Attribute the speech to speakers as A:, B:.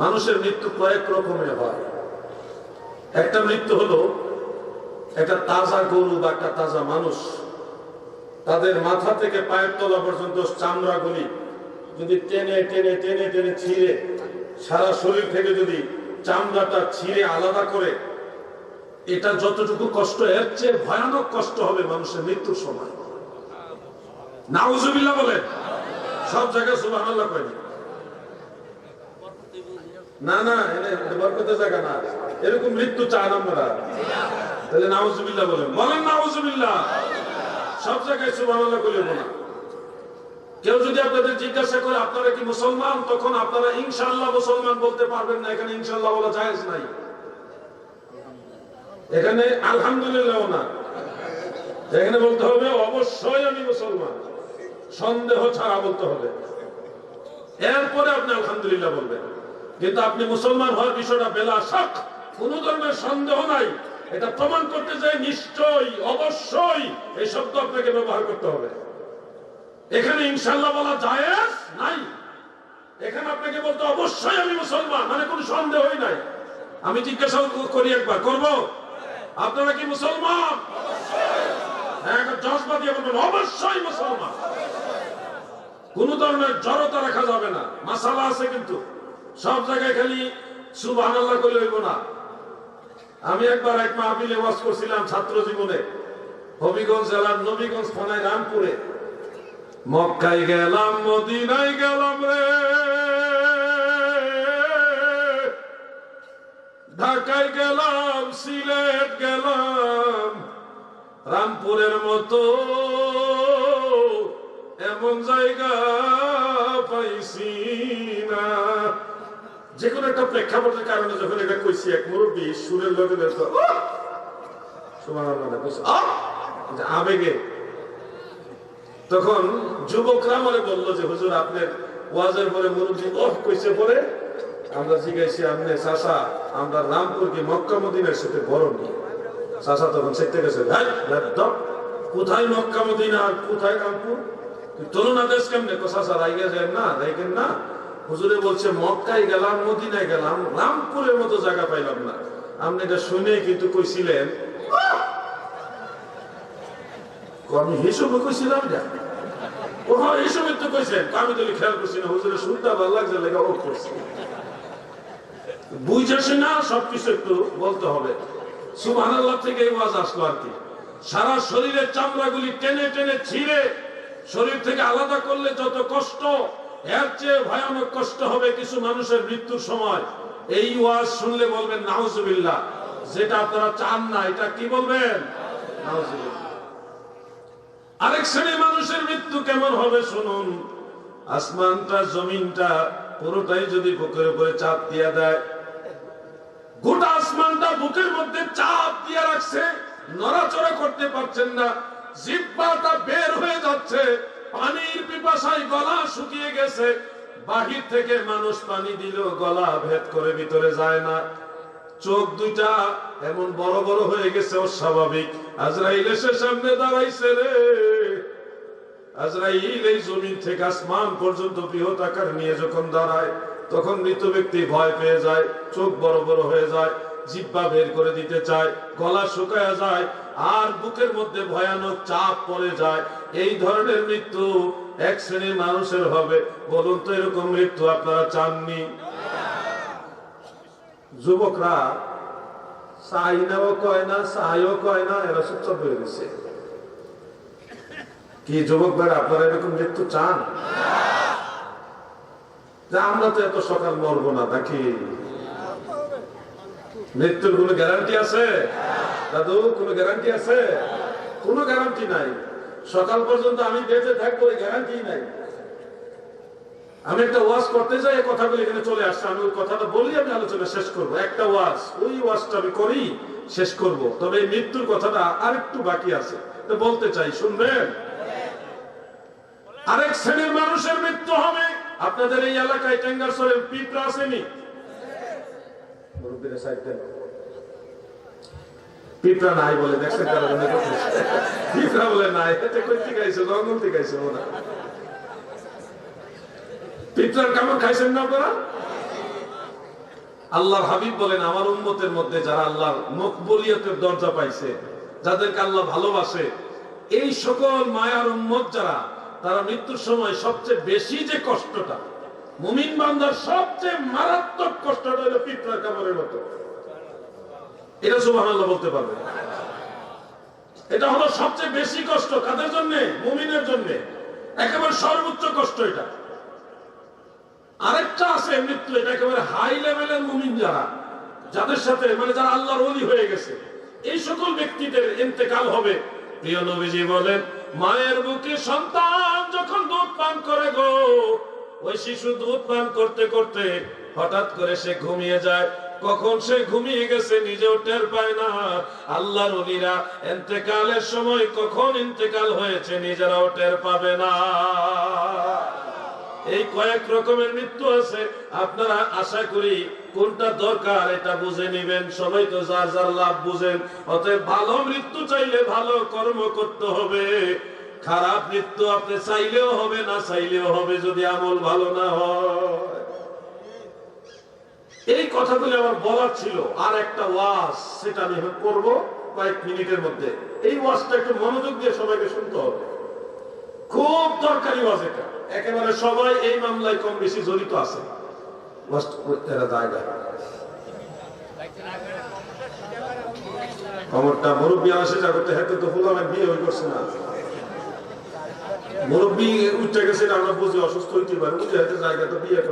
A: মানুষের মৃত্যু কয়েক রকমের হয়। একটা মৃত্যু হলো একটা তাজা গরু বা একটা তাজা মানুষ। তাদের মাথা থেকে পায়ের তলা পর্যন্ত চামড়াগুলি যদি টেনে টেনে টেনে টেনে ছিঁড়ে, সারা শরীর থেকে যদি চামড়াটা ছিঁড়ে আলাদা করে, এটা যতটুকু কষ্ট, এর চেয়ে ভয়ানক কষ্ট হবে মানুষের মৃত্যুর সময়। নাউজুবিল্লাহ বলে সব জায়গায় সুবাহ কয়নি না না বরকতের জায়গা না। এরকম মৃত্যু চান আমরা। তাহলে নাউজুবিল্লাহ বলেন। বলেন নাউজুবিল্লাহ। সব জায়গায় সুবহানাল্লাহ বলে না। কেউ যদি আপনাদের জিজ্ঞাসা করে, আপনারা কি মুসলমান? তখন আপনারা ইনশাআল্লাহ মুসলমান বলতে পারবেন না, এখানে ইনশাআল্লাহ বলা জায়েজ নাই। এখানে আলহামদুলিল্লাহ না। এখানে বলতে হবে, অবশ্যই আমি মুসলমান। সন্দেহ ছাড়া বলতে হবে। এরপরে আপনি আলহামদুলিল্লাহ বলবেন। কিন্তু আপনি মুসলমান হওয়ার বিষয়টা বেলা শখ কোন ধরনের সন্দেহ নাই। এটা প্রমাণ করতে চাই নিশ্চয়ই, অবশ্যই এই শব্দ আপনাকে ব্যবহার করতে হবে। এখানে ইনশাল্লাহ বলা জায়েজ নাই। এখানে আপনাকে বলতে অবশ্যই আমি মুসলমান মানে কোনো সন্দেহই নাই। আমি জিজ্ঞাসা করি একবার, করব? আপনারা কি মুসলমান? হ্যাঁ জজবা দিয়ে বলবেন, অবশ্যই মুসলমান। কোন ধরনের জড়তা রাখা যাবে না। মাসালা আছে কিন্তু। সব জায়গায় খালি সুবাহ আল্লাহ করলে হইব না। আমি একবার এক মাহফিলে ওয়াজ করছিলাম ছাত্র জীবনে, হবিগঞ্জ জেলার নবীগঞ্জ থানায় রামপুরে। মক্কায় গেলাম, মদিনায় গেলাম রে। ঢাকায় গেলাম, সিলেট গেলাম, রামপুরের মতো এমন জায়গা পাইছি না। যে কোনো একটা প্রেক্ষাপটের কারণে যখন এটা কইছি, এক মুরব্বী সুরের লগে আবেগে। তখন যুবকরা মানে বলল যে, হুজুর, আপনার ওয়াজের পরে মুরব্বী ওহ কইছে পরে আমরা জিজ্ঞাসি আপনি চাষা আমরা রামপুরকে মক্কা মদিনার সাথে বরণ নিয়ে চাষা তখন সেটে গেছে কোথায় মক্কা মদিনা কোথায় রামপুর? তরুণা দেশ কেমনে? চাষা রাইগে যায় না রাইগেন না হুজুরে বলছে, মক্কায় গেলাম, মদিনায় গেলাম, রামপুরের মতো জায়গা পাইলাম না। আপনি এটা শুনে কিন্তু কইছিলেন। আমি কইছিলাম না সবকিছু একটু বলতে হবে। সারা শরীরের টেনে টেনে ছিঁড়ে, শরীর থেকে আলাদা করলে যত কষ্ট এর চেয়ে ভয়ানক কষ্ট হবে কিছু মানুষের মৃত্যুর সময়। এই ওয়াজ শুনলে বলবেন যেটা আপনারা চান না, এটা কি বলবেন? আরেক শ্রেণির মানুষের মৃত্যু কেমন হবে শুনুন। আসমানটা, জমিনটা পুরোটাই যদি বুকের উপরে চাপ দিয়া দেয়, গোটা আসমানটা বুকের মধ্যে চাপ দিয়ে রাখছে, নড়াচড়া করতে পারছেন না, জিব্বাটা বের হয়ে যাচ্ছে। পানির পিপাসায় গলা শুকিয়ে গেছে। বাহির থেকে মানুষ পানি দিল গলা ভেদ করে ভিতরে যায় না। চোখ দুইটা এমন বড় বড় হয়ে গেছে, অস্বাভাবিক। আজরাইল এসে সামনে দাঁড়াইছে রে। আজরাইল এই জমিন থেকে আসমান পর্যন্ত বৃহৎ আকার নিয়ে যখন দাঁড়ায়, তখন মৃত ব্যক্তি ভয় পেয়ে যায়, চোখ বড় বড় হয়ে যায়। জিব্বা বের করে দিতে চায়, গলা শুকায় যায়, আর বুকের মধ্যে ভয়ানক চাপ পড়ে যায়। এই ধরনের মৃত্যু এক শ্রেণির মানুষের হবে। বলুন তো এরকম মৃত্যু আপনারা চাননি? যুবকরা চাইনাও কয় না চাইও কয় না, এরা চুপচাপ হয়ে গেছে। কি যুবক ভাই, আপনারা এরকম মৃত্যু চান? আমরা তো এত সকাল মরবো না, নাকি? মৃত্যুর কোনো গ্যারান্টি আছে? দাদু, কোনো গ্যারান্টি আছে? কোনো গ্যারান্টি নাই। সকাল পর্যন্ত আমি বেঁচে থাকব, এই গ্যারান্টি নাই। আমি একটা ওয়াজ করতে যাই কথাগুলো এখানে চলে আসছে। আমি ওই কথাটা বলি আমি আলোচনা শেষ করব। একটা ওয়াজ, ওই ওয়াজটা আমি করি, শেষ করব। তবে এই মৃত্যুর কথাটা আরেকটু বাকি আছে। তো বলতে চাই, শুনবেন? আরেক শ্রেণির মানুষের মৃত্যু হবে। আপনাদের এই এলাকায় টেঙ্গারসরের পিঁপড়া আসেনি মুরব্বীরা সাইড দেন। নাই বলে দেখছেন বলে নাই কই আইছে? ওরা পিঁপড়ার কামড় খাইছেন না আপনারা? হাবিব বলেন, আমার উম্মতের মধ্যে যারা আল্লাহর মকবুলিয়তের দরজা পাইছে, যাদেরকে আল্লাহ ভালোবাসে, এই সকল মায়ার উম্মত যারা, তারা মৃত্যুর সময় সবচেয়ে বেশি যে কষ্টটা, মুমিন বান্দার সবচেয়ে মারাত্মক হলো কামড়ের মতো। এটা সুবহানাল্লাহ বলতে পারবে। এটা হলো সবচেয়ে বেশি কষ্ট কাদের জন্য? মুমিনের জন্য। একেবারে সর্বোচ্চ কষ্ট এটা। আরেকটা আছে মৃত্যু, এটা একেবারে হাই লেভেলের মুমিন যারা, যাদের সাথে মানে যারা আল্লাহর ওলি হয়ে গেছে। এই সকল ব্যক্তিদের ইন্তেকাল হবে। প্রিয় নবীজি বলেন, মায়ের বুকে সন্তান যখন দুধ পান করে ওই শিশু দুধ পান করতে করতে হঠাৎ করে সে ঘুমিয়ে যায়। কখন সে ঘুমিয়ে গেছে নিজেও টের পায় না। আল্লাহর অলিরা এতেকালের সময় কখন ইন্তেকাল হয়েছে নিজেরাও টের পাবে না। এই কয়েক রকমের মৃত্যু আছে। আপনারা আশা করি কোনটা দরকার এটা বুঝে নিবেন। সবাই তো যার যার লাভ বুঝেন। অতএব ভালো মৃত্যু চাইলে ভালো কর্ম করতে হবে। খারাপ মৃত্যু আপনি চাইলেও হবে, না চাইলেও হবে যদি আমল ভালো না হয়। এই কথাগুলি আমার বলার ছিল। আর একটা ওয়াজ সেটা আমি করব কয়েক মিনিটের মধ্যে। এই ওয়াজটা একটু মনোযোগ দিয়ে সবাইকে শুনতে হবে। খুব দরকারি ওয়াজ এটা। একেবারে সবাই এই মামলায় কম বেশি জড়িত আছে। খবরটা মুরব্বী আসে যা করতে হেঁটে তো ফুলামের বিয়ে হয়ে করছে না। মুরব্বী উঠতে গেছে আমরা বুঝি অসুস্থ হইতে পারে উঠে জায়গা বিয়ে